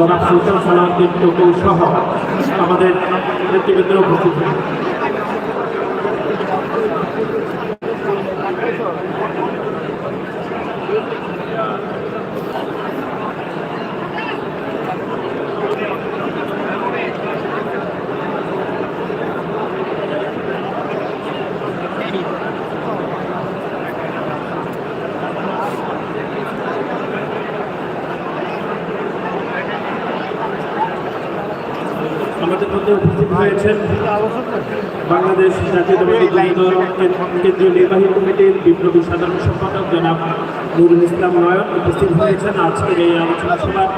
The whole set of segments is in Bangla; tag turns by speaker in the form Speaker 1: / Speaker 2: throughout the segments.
Speaker 1: জনাব সুলতান সালাউদ্দিন টুকু সহ আমাদের নেতৃবৃন্দ উপস্থিত আমাদের মধ্যে উপস্থিত হয়েছেন বাংলাদেশ জাতীয়তাবাদী কেন্দ্রীয় নির্বাহী কমিটির বিপ্লবী সাধারণ সম্পাদক জনাব নুরুল ইসলাম নয়ন উপস্থিত হয়েছেন আজকের এই আলোচনা সভার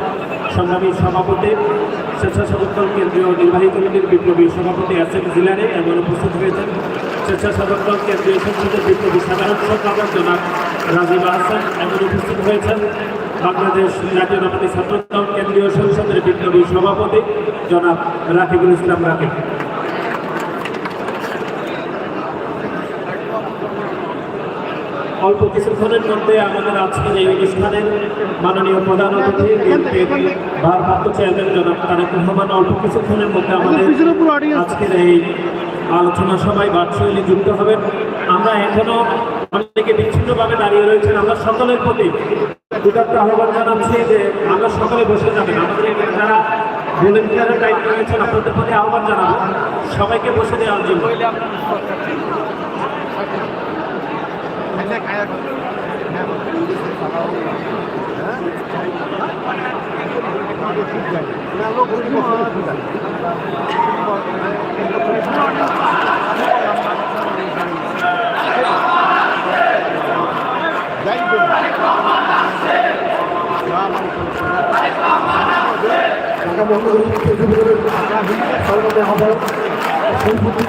Speaker 1: সংগ্রামী সভাপতি, স্বেচ্ছাসেবক দল, কেন্দ্রীয় নির্বাহী কমিটির বিপ্লবী সভাপতি এম জিলানি এবং উপস্থিত হয়েছেন স্বেচ্ছাসেবক দল, কেন্দ্রীয় সংসদের বিপ্লবী সাধারণ সম্পাদক জনাব রাজীব আহসান এবং উপস্থিত হয়েছেন বাংলাদেশ জাতীয়তাবাদী ছাত্র দল কেন্দ্রীয় সংসদের বিপ্লবী সভাপতি জনাব রাকিবুল ইসলাম রাকিব। অল্প কিছুক্ষণের মধ্যে আমাদের আজকের এই অনুষ্ঠানের মাননীয় প্রধান অতিথি ভারপ্রাপ্ত চেয়ারম্যান জনাব তারেক রহমান অল্প কিছুক্ষণের মধ্যে আমাদের আজকের এই আলোচনা সভায় ভার্চুয়ালি যুক্ত হবেন। আমরা এখনও অনেকে বিচ্ছিন্নভাবে দাঁড়িয়ে রয়েছেন। আমরা সকলের প্রতি দুটাত্র আহ্বান জানাচ্ছি যে আমরা সকলে বসে যাবেন। আমাদের এখানে যারা ভলেন্টিয়ারের দায়িত্ব রয়েছেন, আপনাদের প্রতি আহ্বান জানাব। সবাইকে বসে দেওয়ার জন্য।
Speaker 2: ঢাকা মহানগরী সর্বদা আহ্বায়ক সৈফুদ্দিন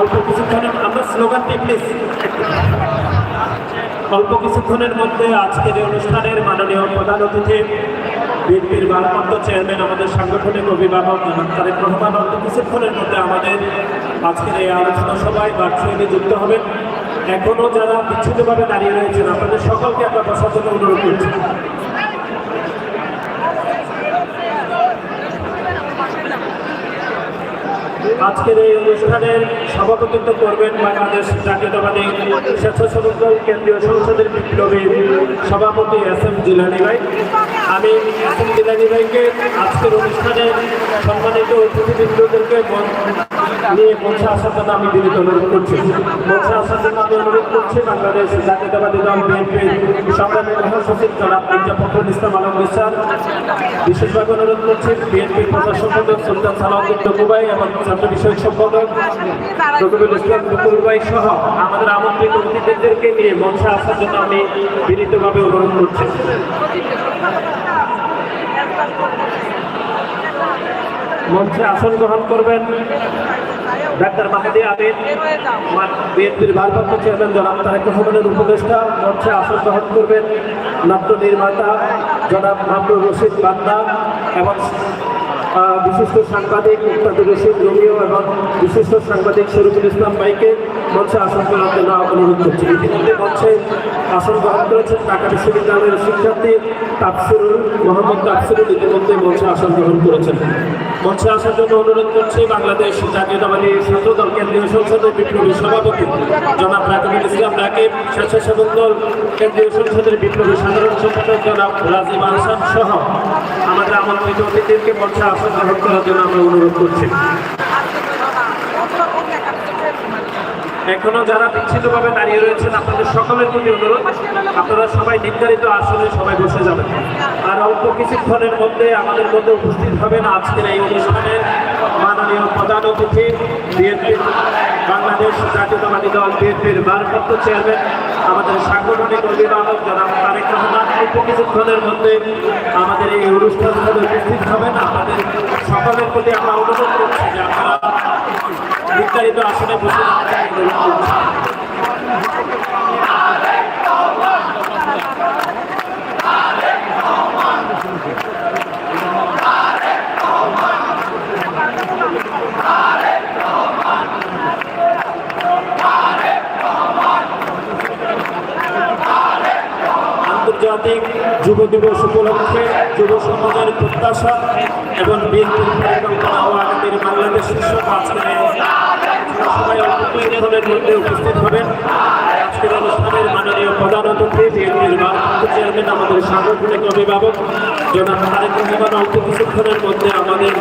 Speaker 1: অল্প কিছুক্ষণের আমরা স্লোগানটি প্লিজ অল্প কিছুক্ষণের মধ্যে আজকের এই অনুষ্ঠানের মাননীয় প্রধান অতিথি, বিএনপির ভারপ্রাপ্ত চেয়ারম্যান আমাদের সাংগঠনিক অভিভাবক জনাব তারেক অল্প কিছুক্ষণের মধ্যে আমাদের আজকের এই আলোচনা সভায় ভার্চুয়ালি যুক্ত হবেন। এখনও যারা বিচ্ছিন্নভাবে দাঁড়িয়ে রয়েছেন, আপনাদের সকলকে আমরা বসার জন্য অনুরোধ করছি আজকের এই অনুষ্ঠানের সভাপতিত্ব করবেন বাংলাদেশ জাতীয়তাবাদী স্বেচ্ছাসেবক দল কেন্দ্রীয় সংসদের বিপ্লবী সভাপতি এস এম জিলানি ভাই। আমি এস এম জিলানি ভাইকে আজকের অনুষ্ঠানে সম্মানিত অতিথিবৃন্দদেরকে নিয়ে মঞ্চে আসার জন্য আমি বিনীত অনুরোধ করছি। মঞ্চে আসার জন্য আমি অনুরোধ করছি বাংলাদেশ জাতীয়তাবাদী দল বিএনপির সংগ্রামী মহাসচিব জনাব মির্জা ফখরুল ইসলাম আলম বিশ্বাস। বিশেষভাবে অনুরোধ করছি বিএনপির প্রচার সম্পাদক সুলতান সালাউদ্দিন টকুবাই এবং ছাত্র বিষয়ক সম্পাদক রকিবুল ইসলাম টকুল সহ আমাদের আমন্ত্রিত অতিথিদেরকে নিয়ে মঞ্চে আসার জন্য আমি বিনীতভাবে অনুরোধ করছি। মঞ্চে আসন গ্রহণ করবেন ডাক্তার মাহাদি আমিন বিএনপির ভারপ্রাপ্ত চেয়ারম্যান জনাব তারেক রহমানের উপদেষ্টা মঞ্চে আসন গ্রহণ করবেন নাট্য নির্মাতা জনাব মামরুর রশিদ বান্না এবং বিশিষ্ট সাংবাদিক মুক্তাদুর রশিদ রোমিও এবং বিশিষ্ট সাংবাদিক শরীফুল ইসলাম ভাইকে মঞ্চে আসন গ্রহণ জন্য অনুরোধ করছি। ইতিমধ্যে মঞ্চে আসন গ্রহণ করেছেন ঢাকা বিশ্ববিদ্যালয়ের শিক্ষার্থী তাফসিরুল মোহাম্মদ তাফসিরুল ইতিমধ্যে মঞ্চে আসন গ্রহণ করেছেন। মঞ্চে আসার জন্য অনুরোধ করছি বাংলাদেশ জাতীয়তাবাদী ছাত্র দল কেন্দ্রীয় সংসদের বিপ্লবী সভাপতি। জনাব রাকিবুল ইসলাম রাকিব, স্বেচ্ছাসেবক দল কেন্দ্রীয় সংসদের বিপ্লবী সাধারণ সম্পাদক জনাব রাজিম আহসান সহ আমাদের আমন্ত্রিত অতিথিদেরকে মঞ্চে আসন গ্রহণ করার জন্য আমরা অনুরোধ করছি। এখনও যারা বিচ্ছিন্নভাবে দাঁড়িয়ে রয়েছেন, আপনাদের সকলের প্রতি অনুরোধ, আপনারা সবাই নির্ধারিত আসনে সবাই বসে যাবেন। আর অল্প কিছুক্ষণের মধ্যে আমাদের মধ্যে উপস্থিত হবেন আজকের এই অনুষ্ঠানের মাননীয় প্রধান অতিথি বিএনপি বাংলাদেশ জাতীয়তাবাদী দল, বিএনপির ভারপ্রাপ্ত চেয়ারম্যান, আমাদের সাংগঠনিক অভিভাবক জনাব তারেক রহমান। অল্প কিছুক্ষণের মধ্যে আমাদের এই অনুষ্ঠান উপস্থিত হবেন। আমাদের সকলের প্রতি আমরা অনুরোধ করছি যে আপনারা নির্ধারিত আসনে বসে। আন্তর্জাতিক যুব দিবস উপলক্ষে যুব সমাজের প্রত্যাশা এবং বিএনপির পরিকল্পনা আজকের এই সবাই অল্প কিছুক্ষণের মধ্যে উপস্থিত হবেন। আজকের অনুষ্ঠানের মাননীয় প্রধান অতিথি বিএনপির চেয়ারম্যান আমাদের সাংগঠনিক অভিভাবক। জনাব তারেক রহমান, অল্প কিছুক্ষণের মধ্যে আমাদের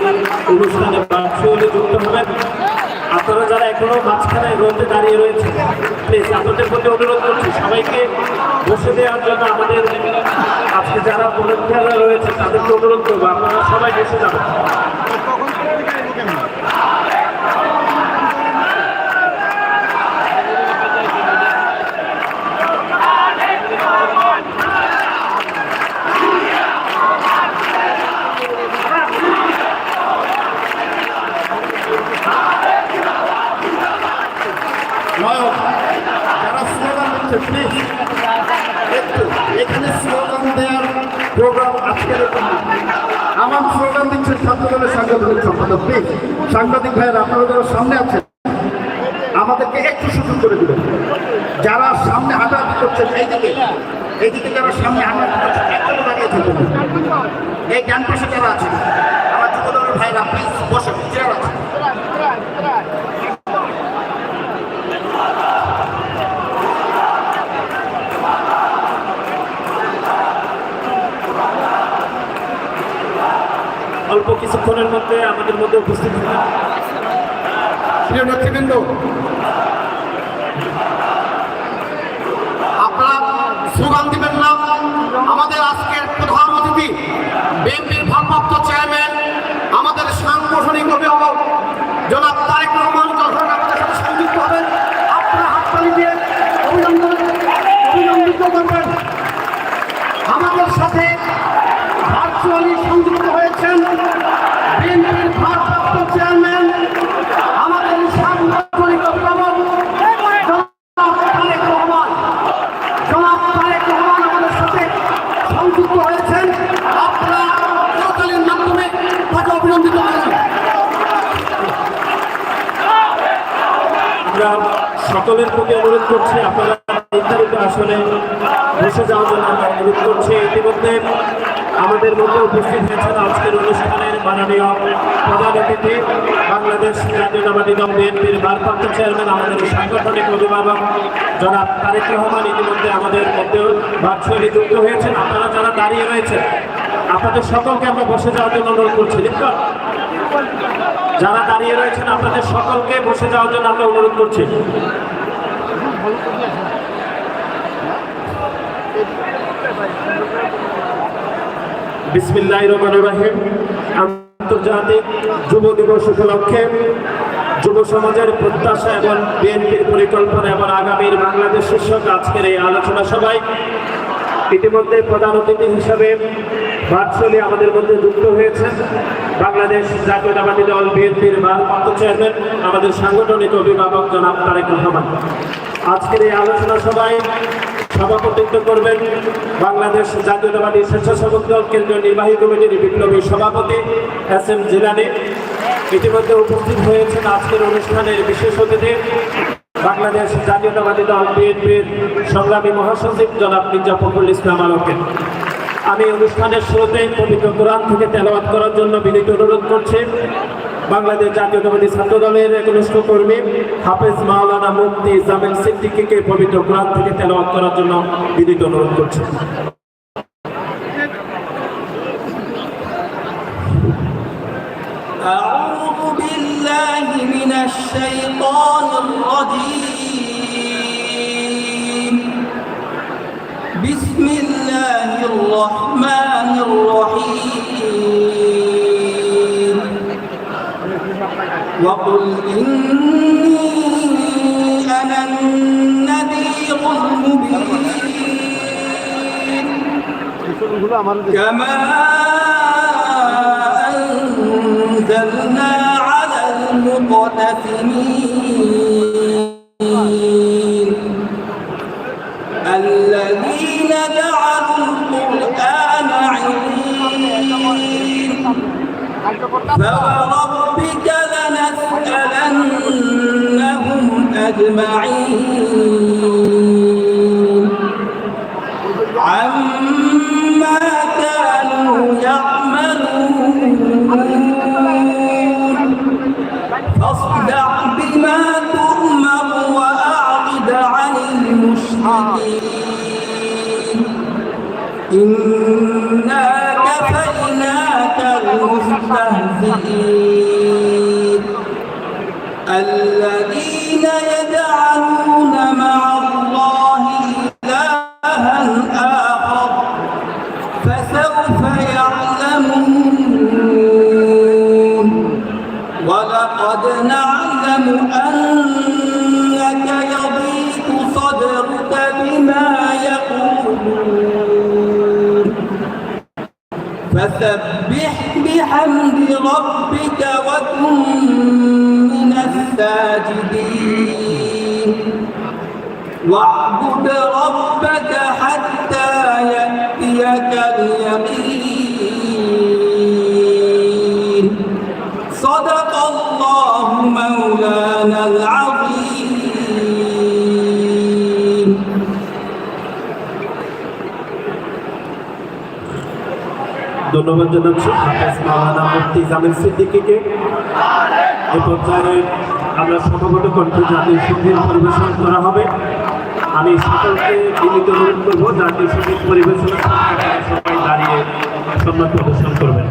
Speaker 1: অনুষ্ঠানে ভার্চুয়ালি যুক্ত হবেন। আপনারা যারা এখনও মাঝখানে রোদে দাঁড়িয়ে রয়েছেন প্লিজ আপনাদের প্রতি অনুরোধ করছি, সবাইকে বসে দেওয়ার জন্য আমাদের আজকে যারা ভলেন্টিয়াররা রয়েছে, তাদেরকে অনুরোধ করব, আপনারা সবাই বসে যাবেন।
Speaker 2: নায়ক যারা স্লোগান দিচ্ছে প্লিজ একটু এখানে প্রোগ্রাম আজকে আমার স্লোগান দিচ্ছে ছাত্র দলের সাংগঠনিক সম্পাদক। প্লিজ সাংবাদিক ভাইয়ের, আপনারা যারা সামনে আছেন, আমাদেরকে একটু সুযোগ করে দিবেন। যারা সামনে হাঁটাহাঁটি করছেন, এইদিকে এইদিকে যারা সামনে হাঁটাহাঁটি করছেন দাঁড়িয়ে এই ডান পাশে যারা আছেন আমার যুব দলের ভাইরা প্লিজ বসে চেয়ার আছে
Speaker 1: অল্প মধ্যে আমাদের মধ্যে উপস্থিত
Speaker 2: প্রিয় নেতৃবৃন্দ আপনারা স্লোগান দিবেন না আমাদের আজকের প্রধান অতিথি বিএনপির ভারপ্রাপ্ত চেয়ারম্যান আমাদের সাংগঠনিক অভিভাবক জনাব তারেক রহমান যখন আমাদের সাথে সংযুক্ত হবেন আপনারা হাততালি দিয়ে অভিনন্দন অভিনন্দিত করবেন আমাদের সাথে ভার্চুয়ালি সংযুক্ত হয়েছেন বিএনপির ভারপ্রাপ্ত চেয়ারম্যান আমাদের সাংগঠনিক অভিভাবক জনাব তারেক রহমান জনাব তারেক রহমান আমাদের সাথে সংযুক্ত হয়েছেন আপনারা করতালির মাধ্যমে তাকে অভিনন্দিত করেন
Speaker 1: আমরা সকলের প্রতি অনুরোধ করছি, আপনারা নির্ধারিত আসনে বসে যাওয়ার জন্য আমরা অনুরোধ করছি। ইতিমধ্যে আমাদের মধ্যে উপস্থিত হয়েছেন আজকের অনুষ্ঠানের মাননীয় প্রধান অতিথি, বাংলাদেশ জাতীয়তাবাদী দল বিএনপির ভারপ্রাপ্ত চেয়ারম্যান, আমাদের সাংগঠনিক অভিভাবক জনাব তারেক রহমান। ইতিমধ্যে আমাদের মধ্যে ভার্চুয়ালি যুক্ত হয়েছেন। আপনারা যারা দাঁড়িয়ে রয়েছেন, আপনাদের সকলকে আমরা বসে যাওয়ার জন্য অনুরোধ করছি? যারা দাঁড়িয়ে রয়েছেন, আপনাদের সকলকে বসে যাওয়ার জন্য আমরা অনুরোধ করছি। বিসমিল্লাহ রহমান রাহিম। আন্তর্জাতিক যুব দিবস উপলক্ষে যুব সমাজের প্রত্যাশা এবং বিএনপির পরিকল্পনা এবং আগামীর বাংলাদেশ শীর্ষক আজকের এই আলোচনা সভায় ইতিমধ্যে প্রধান অতিথি হিসাবে ভার্চুয়ালি আমাদের মধ্যে যুক্ত হয়েছেন বাংলাদেশ জাতীয়তাবাদী দল বিএনপির ভারপ্রাপ্ত চেয়ারম্যান, আমাদের সাংগঠনিক অভিভাবক জনাব তারেক রহমান। আজকের এই আলোচনা সভায় সভাপতিত্ব করবেন বাংলাদেশ জাতীয়তাবাদী স্বেচ্ছাসেবক দল কেন্দ্রীয় নির্বাহী কমিটির বিপ্লবী সভাপতি এস এম জিলানি। ইতিমধ্যে উপস্থিত হয়েছেন আজকের অনুষ্ঠানের বিশেষ অতিথি বাংলাদেশ জাতীয়তাবাদী দল, বিএনপির সংগ্রামী মহাসচিব জনাব মির্জা ফখরুল ইসলাম আলমকে। আমি অনুষ্ঠানের শুরুতে পবিত্র কোরআন থেকে তেলাওয়াত করার জন্য বিনীত অনুরোধ করছি। বাংলাদেশ জাতীয়তাবাদী ছাত্র দলের একনিষ্ঠ কর্মী হাফেজ মাওলানা মুফতি জামিল সিদ্দিকীকে পবিত্র কোরআন থেকে তেলাওয়াত করার জন্য বিনীত অনুরোধ করছি।
Speaker 3: من الشيطان الرجيم. بسم الله الرحمن الرحيم. وقل إني أنا النذير المبين. كما أنزلنا المقتسمين الذين جعلوا القرآن عظيم فوربك لنسألنهم أجمعين. عما كانوا يعملون. أصدع بالمال فسبح بحمد ربك وكن من الساجدين. واعبد ربك حتى يأتيك اليقين. صدق الله مولانا العظيم.
Speaker 1: ধন্যবাদ জানাচ্ছি। হাফেজ মাওলানা মুফতি জামিল সিদ্দিকীকে। এই পর্যায়ে আমরা সমবত কণ্ঠ জাতীয় সংগীত পরিবেশন করা হবে। আমি সকলকে বিনীত অনুরোধ করব জাতীয় সংগীত পরিবেশন সবাই দাঁড়িয়ে সম্মান প্রদর্শন করবেন।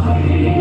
Speaker 1: Thank you.